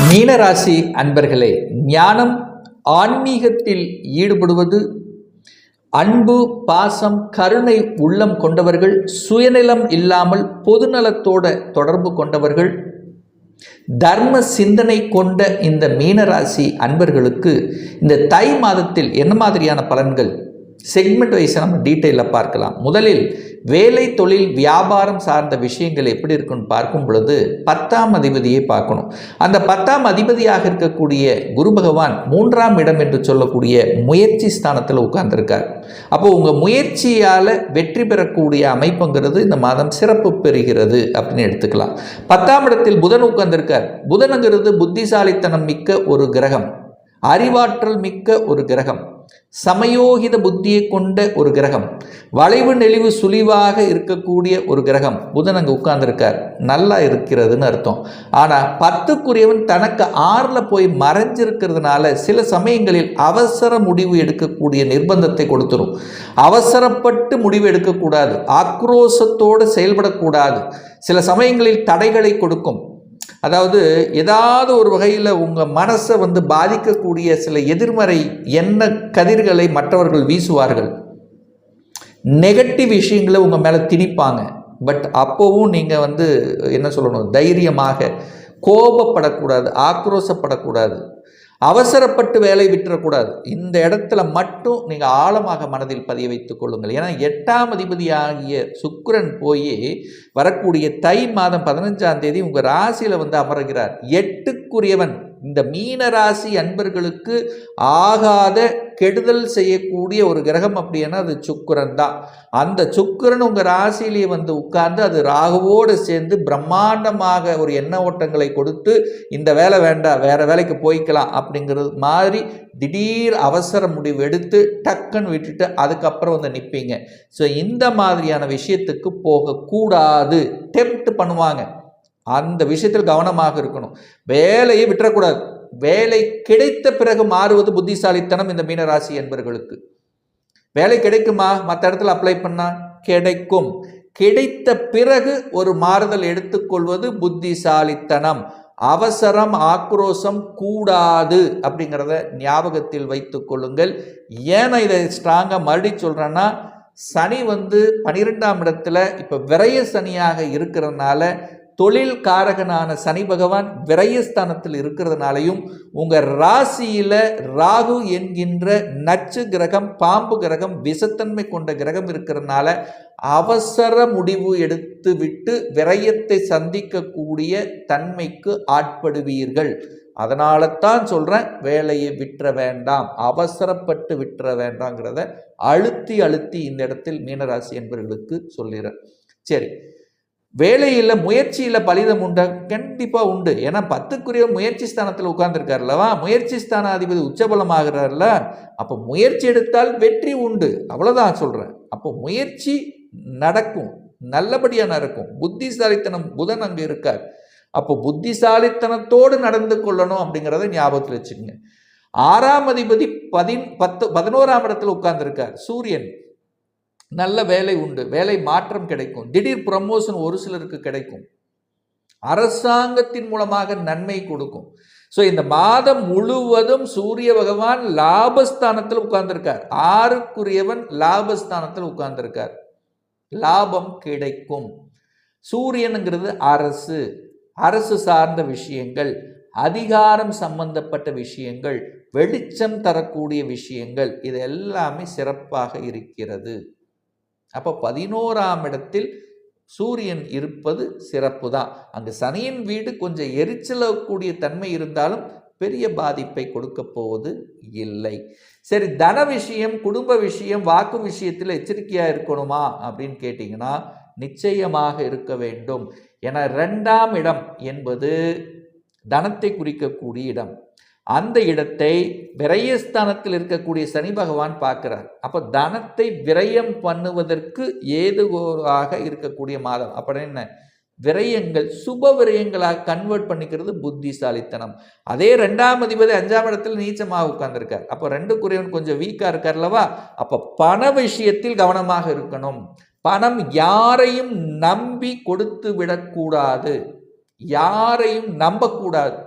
மீனராசி அன்பர்களே ஞானம் ஆன்மீகத்தில் ஈடுபடுவது அன்பு பாசம் கருணை உள்ளம் கொண்டவர்கள் சுயநலம் இல்லாமல் பொதுநலத்தோட தொடர்பு கொண்டவர்கள் தர்ம சிந்தனை கொண்ட இந்த மீனராசி அன்பர்களுக்கு இந்த தை மாதத்தில் என்ன மாதிரியான பலன்கள் செக்மெண்ட் வைஸை நம்ம டீட்டெயிலில் பார்க்கலாம். முதலில் வேலை தொழில் வியாபாரம் சார்ந்த விஷயங்கள் எப்படி இருக்குன்னு பார்க்கும் பொழுது பத்தாம் அதிபதியை பார்க்கணும். அந்த பத்தாம் அதிபதியாக இருக்கக்கூடிய குரு பகவான் மூன்றாம் இடம் என்று சொல்லக்கூடிய முயற்சி ஸ்தானத்தில் உட்கார்ந்துருக்கார். அப்போ உங்கள் முயற்சியால் வெற்றி பெறக்கூடிய அமைப்புங்கிறது இந்த மாதம் சிறப்பு பெறுகிறது அப்படின்னு எடுத்துக்கலாம். பத்தாம் இடத்தில் புதன் உட்கார்ந்துருக்கார். புதனுங்கிறது புத்திசாலித்தனம் மிக்க ஒரு கிரகம். அறிவாற்றல் மிக்க ஒரு கிரகம். சமயோகித புத்தியை கொண்ட ஒரு கிரகம். வளைவு நெளிவு சுழிவாக இருக்கக்கூடிய ஒரு கிரகம். புதன் அங்கே உட்கார்ந்துருக்கார். நல்லா இருக்கிறதுன்னு அர்த்தம். ஆனால் பத்துக்குரியவன் தனக்கு ஆறில் போய் மறைஞ்சிருக்கிறதுனால சில சமயங்களில் அவசர முடிவு எடுக்கக்கூடிய நிர்பந்தத்தை கொடுத்துரும். அவசரப்பட்டு முடிவு எடுக்கக்கூடாது. ஆக்ரோஷத்தோடு செயல்படக்கூடாது. சில சமயங்களில் தடைகளை கொடுக்கும். அதாவது ஏதாவது ஒரு வகையில் உங்கள் மனசை வந்து பாதிக்கக்கூடிய சில எதிர்மறை எண்ண கதிர்களை மற்றவர்கள் வீசுவார்கள். நெகட்டிவ் விஷயங்களை உங்கள் மேலே திணிப்பாங்க. பட் அப்போவும் நீங்கள் வந்து என்ன சொல்லணும்? தைரியமாக கோபப்படக்கூடாது ஆக்ரோஷப்படக்கூடாது. அவசரப்பட்டு வேலை விட்டுறக்கூடாது. இந்த இடத்துல மட்டும் நீங்கள் ஆழமாக மனதில் பதிய வைத்துக் கொள்ளுங்கள். ஏன்னா எட்டாம் அதிபதியாகிய சுக்கிரன் போய் வரக்கூடிய தை மாதம் பதினஞ்சாம் தேதி உங்கள் ராசியில் வந்து அமர்கிறார். எட்டுக்குரியவன். இந்த மீன ராசி அன்பர்களுக்கு ஆகாத கெடுதல் செய்யக்கூடிய ஒரு கிரகம் அப்படின்னா அது சுக்கிரன் தான். அந்த சுக்கரன் உங்கள் ராசியிலேயே வந்து உட்கார்ந்து அது ராகுவோடு சேர்ந்து பிரம்மாண்டமாக ஒரு எண்ண ஓட்டங்களை கொடுத்து இந்த வேலை வேண்டாம் வேற வேலைக்கு போய்க்கலாம் அப்படிங்கிறது மாதிரி திடீர் அவசர முடிவு எடுத்து டக்குன்னு விட்டுட்டு அதுக்கப்புறம் வந்து நிற்பீங்க ஸோ இந்த மாதிரியான விஷயத்துக்கு போகக்கூடாது. டெம்ப்ட் பண்ணுவாங்க. அந்த விஷயத்தில் கவனமாக இருக்கணும். வேலையை விட்டுறக்கூடாது. வேலை கிடைத்த பிறகு மாறுவது புத்திசாலித்தனம் இந்த மீனராசி என்பர்களுக்கு. வேலை கிடைக்குமா? மற்ற இடத்துல அப்ளை பண்ணால் கிடைக்கும். கிடைத்த பிறகு ஒரு மாறுதல் எடுத்துக்கொள்வது புத்திசாலித்தனம். அவசரம் ஆக்ரோஷம் கூடாது அப்படிங்கிறத ஞாபகத்தில் வைத்து கொள்ளுங்கள். ஏன் இதை ஸ்ட்ராங்காக மறுபடி சொல்கிறேன்னா சனி வந்து பனிரெண்டாம் இடத்துல இப்போ விரைய சனியாக இருக்கிறதுனால தொழில் காரகனான சனி பகவான் விரயஸ்தானத்தில் இருக்கிறதுனாலையும் உங்கள் ராசியில் ராகு என்கின்ற நச்சு கிரகம் பாம்பு கிரகம் விஷத்தன்மை கொண்ட கிரகம் இருக்கிறதுனால அவசர முடிவு எடுத்து விட்டு விரயத்தை சந்திக்கக்கூடிய தன்மைக்கு ஆட்படுவீர்கள். அதனால தான் சொல்கிறேன் வேலையை விட்டுற வேண்டாம் அவசரப்பட்டு விட்டுற வேண்டாங்கிறத அழுத்தி அழுத்தி இந்த இடத்தில் மீனராசி என்பவர்களுக்கு சொல்லிடுறேன். சரி வேலையில் முயற்சியில் பலிதம் உண்டா கண்டிப்பாக உண்டு. ஏன்னா பத்துக்குரிய முயற்சி ஸ்தானத்தில் உட்கார்ந்துருக்காருல்லவா முயற்சி ஸ்தான அதிபதி உச்சபலம் ஆகிறார்ல அப்போ முயற்சி எடுத்தால் வெற்றி உண்டு. அவ்வளோதான் சொல்கிறேன் அப்போ முயற்சி நடக்கும். நல்லபடியாக நடக்கும். புத்திசாலித்தனம் புதன் அங்கே இருக்கார். அப்போ புத்திசாலித்தனத்தோடு நடந்து கொள்ளணும் அப்படிங்கிறத ஞாபகத்தில் வச்சுக்கோங்க. ஆறாம் அதிபதி பதின் பத்து பதினோராம் இடத்துல உட்கார்ந்துருக்கார். சூரியன். நல்ல வேலை உண்டு. வேலை மாற்றம் கிடைக்கும். திடீர் ப்ரமோஷன் ஒரு சிலருக்கு கிடைக்கும். அரசாங்கத்தின் மூலமாக நன்மை கொடுக்கும். ஸோ இந்த மாதம் முழுவதும் சூரிய பகவான் லாபஸ்தானத்தில் உட்கார்ந்திருக்கார். ஆறுக்குரியவன் லாபஸ்தானத்தில் உட்கார்ந்திருக்கார். லாபம் கிடைக்கும். சூரியனுங்கிறது அரசு. அரசு சார்ந்த விஷயங்கள். அதிகாரம் சம்பந்தப்பட்ட விஷயங்கள். வெளிச்சம் தரக்கூடிய விஷயங்கள். இது எல்லாமே சிறப்பாக இருக்கிறது. அப்போ பதினோராம் இடத்தில் சூரியன் இருப்பது சிறப்பு தான் அங்கு சனியின் வீடு கொஞ்சம் எரிச்சலக்கூடிய தன்மை இருந்தாலும் பெரிய பாதிப்பை கொடுக்க போவது இல்லை. சரி தன விஷயம் குடும்ப விஷயம் வாக்கு விஷயத்தில் எச்சரிக்கையாக இருக்கணுமா அப்படின்னு கேட்டிங்கன்னா நிச்சயமாக இருக்க வேண்டும். என ரெண்டாம் இடம் என்பது தனத்தை குறிக்கக்கூடிய இடம். அந்த இடத்தை விரயஸ்தானத்தில் இருக்கக்கூடிய சனி பகவான் பார்க்கிறார். அப்போ தனத்தை விரயம் பண்ணுவதற்கு ஏதுவாக இருக்கக்கூடிய மாதம். அப்படின்னு என்ன? விரயங்கள் சுப விரயங்களாக கன்வெர்ட் பண்ணிக்கிறது புத்திசாலித்தனம். அதே ரெண்டாம் அதிபதி அஞ்சாம் இடத்துல நீச்சமாக உட்கார்ந்துருக்கார். அப்போ ரெண்டு குறைவன் கொஞ்சம் வீக்காக இருக்கார்லவா அப்போ பண விஷயத்தில் கவனமாக இருக்கணும். பணம் யாரையும் நம்பி கொடுத்து விடக்கூடாது யாரையும் நம்பக்கூடாது.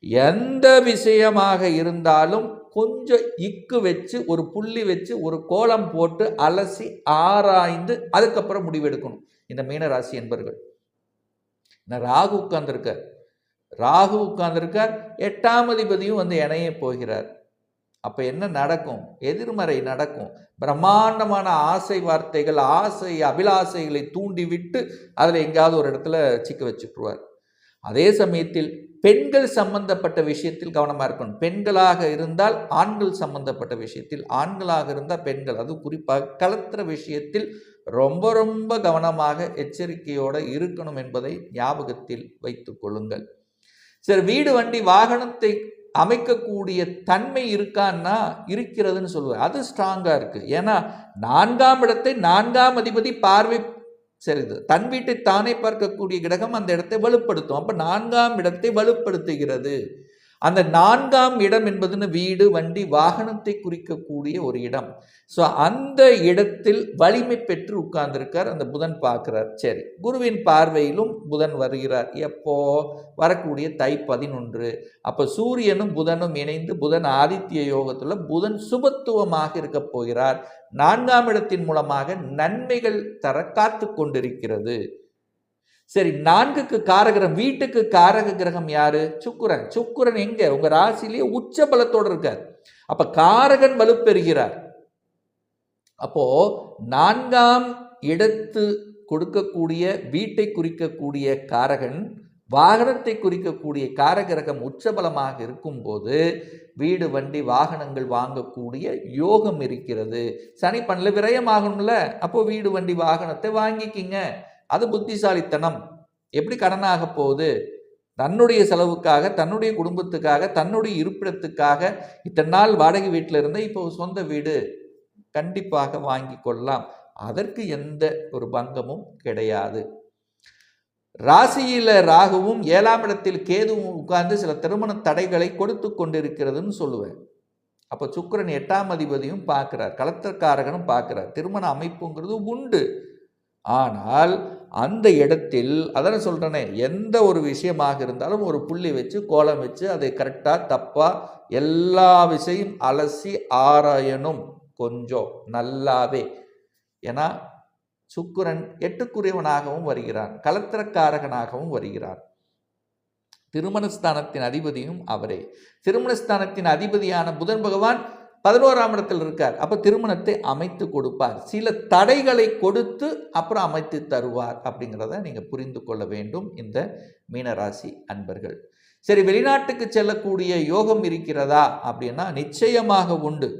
எந்த விஷயமாக இருந்தாலும் கொஞ்சம் இக்கு வச்சு ஒரு புள்ளி வச்சு ஒரு கோலம் போட்டு அலசி ஆராய்ந்து அதுக்கப்புறம் முடிவெடுக்கணும். இந்த மீனராசி என்பர்கள். நான் ராகு உட்கார்ந்துருக்கார். ராகு உட்கார்ந்துருக்கார். எட்டாம் அதிபதியும் வந்து இணைய போகிறார். அப்போ என்ன நடக்கும்? எதிர்மறை நடக்கும். பிரம்மாண்டமான ஆசை வார்த்தைகள் ஆசை அபிலாசைகளை தூண்டிவிட்டு அதில் எங்கேயாவது ஒரு இடத்துல சிக்க வச்சுட்டுருவார். அதே சமயத்தில் பெண்கள் சம்பந்தப்பட்ட விஷயத்தில் கவனமாக இருக்கணும். பெண்களாக இருந்தால் ஆண்கள் சம்பந்தப்பட்ட விஷயத்தில் ஆண்களாக இருந்தால் பெண்கள். அது குறிப்பாக கலத்துற விஷயத்தில் ரொம்ப ரொம்ப கவனமாக எச்சரிக்கையோடு இருக்கணும் என்பதை ஞாபகத்தில் வைத்து கொள்ளுங்கள். சரி வீடு வண்டி வாகனத்தை அமைக்கக்கூடிய தன்மை இருக்கான்னா இருக்கிறதுன்னு சொல்லுவேன். அது ஸ்ட்ராங்காக இருக்குது ஏன்னா நான்காம் இடத்தை நான்காம் அதிபதி பார்வை சரி இது தன் வீட்டை தானே பார்க்கக்கூடிய கிரகம் அந்த இடத்தை வலுப்படுத்தும். அப்போ நான்காம் இடத்தை வலுப்படுத்துகிறது. அந்த நான்காம் இடம் என்பதுன்னு வீடு வண்டி வாகனத்தை குறிக்கக்கூடிய ஒரு இடம். ஸோ அந்த இடத்தில் வலிமை பெற்று உட்கார்ந்திருக்கார். அந்த புதன் பார்க்கிறார். சரி குருவின் பார்வையிலும் புதன் வருகிறார். எப்போ? வரக்கூடிய தை பதினொன்று. அப்போ சூரியனும் புதனும் இணைந்து புதன் ஆதித்ய யோகத்தில் புதன் சுபத்துவமாக இருக்க போகிறார். நான்காம் இடத்தின் மூலமாக நன்மைகள் தர காத்து கொண்டிருக்கிறது. சரி நான்குக்கு காரகிரகம் வீட்டுக்கு காரக கிரகம் யாரு? சுக்குரன். சுக்குரன் எங்க? உங்க ராசிலேயே உச்ச பலத்தோடு இருக்கார். அப்ப காரகன் வலுப்பெறுகிறார். அப்போ நான்காம் இடத்து கொடுக்கக்கூடிய வீட்டை குறிக்கக்கூடிய காரகன் வாகனத்தை குறிக்கக்கூடிய காரகிரகம் உச்சபலமாக இருக்கும்போது வீடு வண்டி வாகனங்கள் வாங்கக்கூடிய யோகம் இருக்கிறது. சனி பண்ணல விரயமாகணும்ல அப்போ வீடு வண்டி வாகனத்தை வாங்கிக்கிங்க. அது புத்திசாலித்தனம். எப்படி கடனாக போகுது? தன்னுடைய செலவுக்காக தன்னுடைய குடும்பத்துக்காக தன்னுடைய இருப்பிடத்துக்காக இத்தனை நாள் வாடகை வீட்டில் இருந்தால் இப்போ சொந்த வீடு கண்டிப்பாக வாங்கி கொள்ளலாம். அதற்கு எந்த ஒரு பங்கமும் கிடையாது. ராசியில் ராகுவும் ஏழாம் இடத்தில் கேதுவும் உட்கார்ந்து சில திருமண தடைகளை கொடுத்து கொண்டிருக்கிறதுன்னு சொல்லுவேன். அப்போ சுக்கரன் எட்டாம் அதிபதியும் பார்க்குறார் கலத்தக்காரகனும் பார்க்குறார். திருமண அமைப்புங்கிறது உண்டு. ஆனால் அந்த இடத்தில் அதனை சொல்கிறேனே எந்த ஒரு விஷயமாக இருந்தாலும் ஒரு புள்ளி வச்சு கோலம் வச்சு அதை கரெக்டாக தப்பாக எல்லா விஷயம் அலசி ஆராயணும் கொஞ்சம் நல்லாவே. ஏன்னா சுக்குரன் எட்டுக்குரியவனாகவும் வருகிறான் கலத்திரக்காரகனாகவும் வருகிறான். திருமணஸ்தானத்தின் அதிபதியும் அவரே. திருமணஸ்தானத்தின் அதிபதியான புதன் பகவான் பதினோராம் இடத்தில் இருக்கார். அப்போ திருமணத்தை அமைத்து கொடுப்பார். சில தடைகளை கொடுத்து அப்புறம் அமைத்து தருவார் அப்படிங்கிறத நீங்கள் புரிந்து கொள்ள வேண்டும் இந்த மீனராசி அன்பர்கள். சரி வெளிநாட்டுக்கு செல்லக்கூடிய யோகம் இருக்கிறதா அப்படின்னா நிச்சயமாக உண்டு.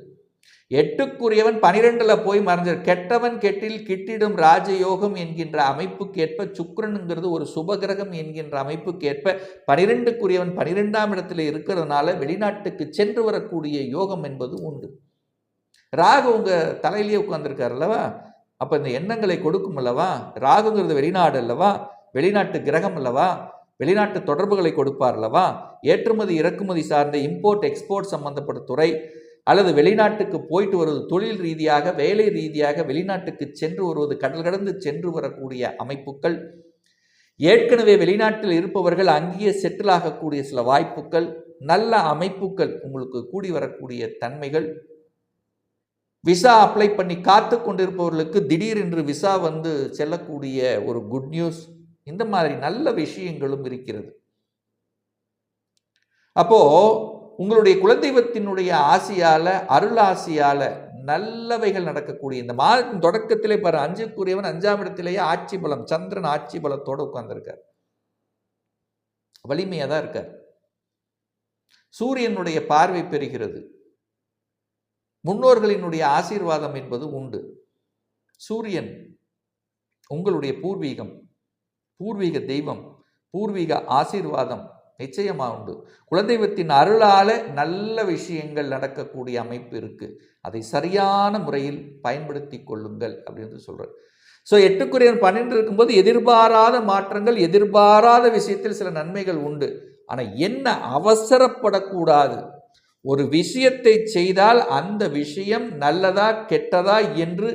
எட்டுக்குரியவன் பனிரெண்டில் போய் மறைஞ்சார். கெட்டவன் கெட்டில் கிட்டிடும் ராஜயோகம் என்கின்ற அமைப்புக்கேற்ப சுக்கரனுங்கிறது ஒரு சுபகிரகம் என்கின்ற அமைப்புக்கேற்ப பனிரெண்டுக்குரியவன் பனிரெண்டாம் இடத்துல இருக்கிறதுனால வெளிநாட்டுக்கு சென்று வரக்கூடிய யோகம் என்பது உண்டு. ராகு உங்கள் தலையிலேயே உட்காந்துருக்கார் அல்லவா? அப்போ இந்த எண்ணங்களை கொடுக்கும் அல்லவா? ராகுங்கிறது வெளிநாடு அல்லவா? வெளிநாட்டு கிரகம் அல்லவா? வெளிநாட்டு தொடர்புகளை கொடுப்பார் அல்லவா? ஏற்றுமதி இறக்குமதி சார்ந்த இம்போர்ட் எக்ஸ்போர்ட் சம்பந்தப்பட்ட துறை அல்லது வெளிநாட்டுக்கு போயிட்டு வருவது தொழில் ரீதியாக வேலை ரீதியாக வெளிநாட்டுக்கு சென்று வருவது கடல் கடந்து சென்று வரக்கூடிய அமைப்புகள் ஏற்கனவே வெளிநாட்டில் இருப்பவர்கள் அங்கேயே செட்டில் ஆகக்கூடிய சில வாய்ப்புகள் நல்ல அமைப்புகள் உங்களுக்கு கூடி வரக்கூடிய தன்மைகள். விசா அப்ளை பண்ணி காத்து கொண்டிருப்பவர்களுக்கு திடீரென்று விசா வந்து செல்லக்கூடிய ஒரு குட் நியூஸ் இந்த மாதிரி நல்ல விஷயங்களும் இருக்கிறது. அப்போது உங்களுடைய குலதெய்வத்தினுடைய ஆசையால் அருளாசியால் நல்லவைகள் நடக்கக்கூடிய இந்த மாதத்தின் தொடக்கத்திலே பாரு அஞ்சுக்குரியவன் அஞ்சாம் இடத்திலேயே ஆட்சி பலம் சந்திரன் ஆட்சி பலத்தோடு உட்கார்ந்துருக்கார். வலிமையாக தான் இருக்கார். சூரியனுடைய பார்வை பெறுகிறது. முன்னோர்களினுடைய ஆசீர்வாதம் என்பது உண்டு. சூரியன் உங்களுடைய பூர்வீகம் பூர்வீக தெய்வம் பூர்வீக ஆசீர்வாதம் நிச்சயமாக உண்டு. குலதெய்வத்தின் அருளால் நல்ல விஷயங்கள் நடக்கக்கூடிய அமைப்பு இருக்குது அதை சரியான முறையில் பயன்படுத்தி கொள்ளுங்கள் அப்படின்னு சொல்கிறார் ஸோ எட்டுக்குரியன் பன்னெண்டு இருக்கும்போது எதிர்பாராத மாற்றங்கள் எதிர்பாராத விஷயத்தில் சில நன்மைகள் உண்டு. ஆனால் என்ன அவசரப்படக்கூடாது? ஒரு விஷயத்தை செய்தால் அந்த விஷயம் நல்லதா கெட்டதா என்று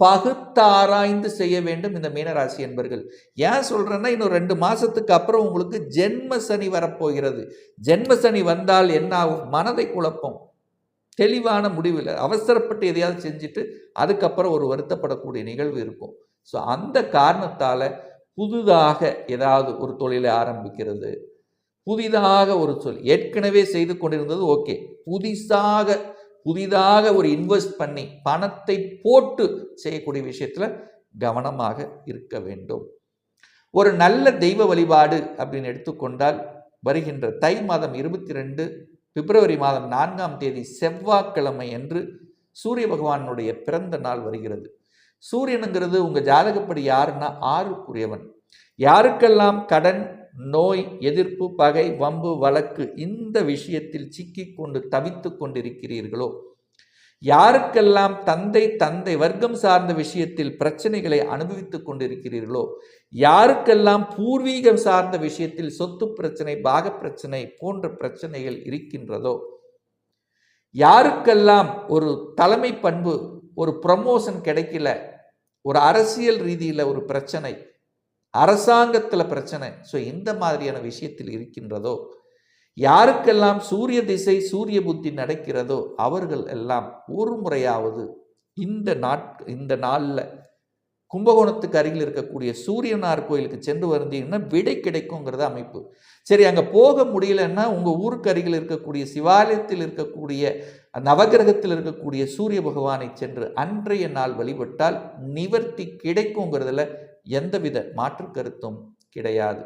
பகுத்தாராய்ந்து செய்ய வேண்டும் இந்த மீனராசி என்பர்கள் ஏன் சொல்கிறேன்னா இன்னும் ரெண்டு மாதத்துக்கு அப்புறம் உங்களுக்கு ஜென்ம சனி வரப்போகிறது. ஜென்ம சனி வந்தால் என்ன ஆகும்? மனதை குழப்பம். தெளிவான முடிவில் அவசரப்பட்டு எதையாவது செஞ்சுட்டு அதுக்கப்புறம் ஒரு வருத்தப்படக்கூடிய நிகழ்வு இருக்கும். ஸோ அந்த காரணத்தால் புதிதாக ஏதாவது ஒரு தொழிலை ஆரம்பிக்கிறது. புதிதாக ஒரு சொல் ஏற்கனவே செய்து கொண்டிருந்தது ஓகே. புதிதாக புதிதாக ஒரு இன்வெஸ்ட் பண்ணி பணத்தை போட்டு செய்யக்கூடிய விஷயத்தில் கவனமாக இருக்க வேண்டும். ஒரு நல்ல தெய்வ வழிபாடு அப்படின்னு எடுத்துக்கொண்டால் வருகின்ற தை மாதம் இருபத்தி ரெண்டு பிப்ரவரி மாதம் நான்காம் தேதி செவ்வாய்க்கிழமை என்று சூரிய பகவானுடைய பிறந்த நாள் வருகிறது. சூரியனுங்கிறது உங்கள் ஜாதகப்படி யாருன்னா ஆறுக்குரியவன். யாருக்கெல்லாம் கடன் நோய் எதிர்ப்பு பகை வம்பு வழக்கு இந்த விஷயத்தில் சிக்கிக்கொண்டு தவித்து கொண்டிருக்கிறீர்களோ? யாருக்கெல்லாம் தந்தை தந்தை வர்க்கம் சார்ந்த விஷயத்தில் பிரச்சனைகளை அனுபவித்துக் கொண்டிருக்கிறீர்களோ? யாருக்கெல்லாம் பூர்வீகம் சார்ந்த விஷயத்தில் சொத்து பிரச்சனை பாக பிரச்சனை போன்ற பிரச்சனைகள் இருக்கின்றதோ? யாருக்கெல்லாம் ஒரு தலைமை பண்பு ஒரு ப்ரமோஷன் கிடைக்கல ஒரு அரசியல் ரீதியில் ஒரு பிரச்சனை அரசாங்கத்தில் பிரச்சனை. ஸோ இந்த மாதிரியான விஷயத்தில் இருக்கின்றதோ யாருக்கெல்லாம் சூரிய திசை சூரிய புத்தி நடக்கிறதோ அவர்கள் எல்லாம் ஒரு முறையாவது இந்த நாட் இந்த நாளில் கும்பகோணத்துக்கு அருகில் இருக்கக்கூடிய சூரியனார் கோயிலுக்கு சென்று வந்தீங்கன்னா விடை கிடைக்குங்கிறது அமைப்பு. சரி அங்கே போக முடியலன்னா உங்கள் ஊருக்கு அருகில் இருக்கக்கூடிய சிவாலயத்தில் இருக்கக்கூடிய நவகிரகத்தில் இருக்கக்கூடிய சூரிய பகவானை சென்று அன்றைய நாள் வழிபட்டால் நிவர்த்தி கிடைக்குங்கிறதுல எந்தவித மாற்று கருத்தும் கிடையாது.